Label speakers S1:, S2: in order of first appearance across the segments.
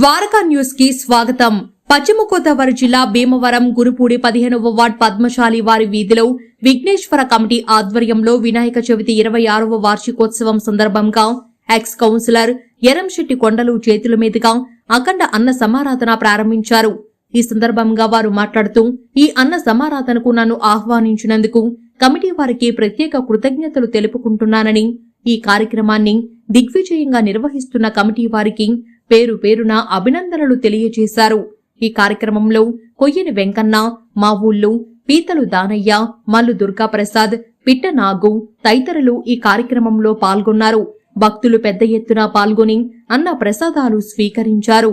S1: ద్వారకా న్యూస్కి స్వాగతం. పశ్చిమ గోదావరి జిల్లా భీమవరం గురుపూడి పదిహేనవ వార్డ్ పద్మశాలి వారి వీధిలో విఘ్నేశ్వర కమిటీ ఆధ్వర్యంలో వినాయక చవితి ఇరవై ఆరవ వార్షికోత్సవం సందర్భంగా ఎక్స్ కౌన్సిలర్ ఎరంశెట్టి కొండలు చేతుల మీదుగా అఖండ అన్న సమారాధన ప్రారంభించారు. ఈ సందర్భంగా వారు మాట్లాడుతూ ఈ అన్న సమారాధనకు నన్ను ఆహ్వానించినందుకు కమిటీ వారికి ప్రత్యేక కృతజ్ఞతలు తెలుపుకుంటున్నానని ఈ కార్యక్రమాన్ని దిగ్విజయంగా నిర్వహిస్తున్న కమిటీ వారికి పేరు పేరున అభినందనలు తెలియజేశారు. ఈ కార్యక్రమంలో కొయ్యని వెంకన్న మా ఊళ్ళు పీతలు దానయ్య మల్లు దుర్గాప్రసాద్ పిట్ట నాగు తదితరులు ఈ కార్యక్రమంలో పాల్గొన్నారు. భక్తులు పెద్ద ఎత్తున పాల్గొని అన్న ప్రసాదాలు స్వీకరించారు.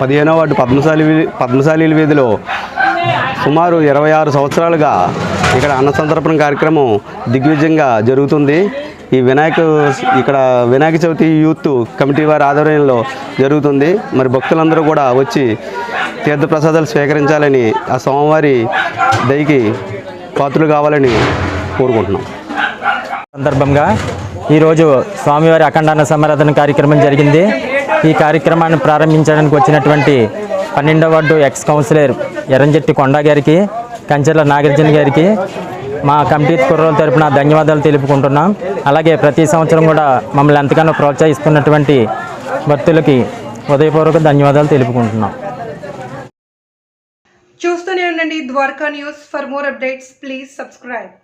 S2: పదిహేనో వార్డు పద్మశాలి పద్మశాలి పద్మశాలీల వీధిలో సుమారు ఇరవై ఆరు సంవత్సరాలుగా ఇక్కడ అన్నసంతర్పణ కార్యక్రమం దిగ్విజయంగా జరుగుతుంది. ఈ వినాయక ఇక్కడ వినాయక చవితి యూత్ కమిటీ వారి ఆధ్వర్యంలో జరుగుతుంది. మరి భక్తులందరూ కూడా వచ్చి తీర్థప్రసాదాలు స్వీకరించాలని ఆ సోమవారి దయకి పాత్రలు కావాలని కోరుకుంటున్నాం.
S3: సందర్భంగా ఈరోజు స్వామివారి అఖండాన సమరాధన కార్యక్రమం జరిగింది. ఈ కార్యక్రమాన్ని ప్రారంభించడానికి వచ్చినటువంటి పన్నెండవ ward ex councillor Erramjetti Konda గారికి కంచెల నాగార్జున గారికి మా కమిటీ కుర్రోల తరపున ధన్యవాదాలు తెలుపుకుంటున్నాం. అలాగే ప్రతి సంవత్సరం కూడా మమ్మల్ని ఎంతగానో ప్రోత్సహిస్తున్నటువంటి భక్తులకి ఉదయపూర్వక ధన్యవాదాలు తెలుపుకుంటున్నాం.
S4: చూస్తూనే ఉండండి Dwaraka news. For more updates please subscribe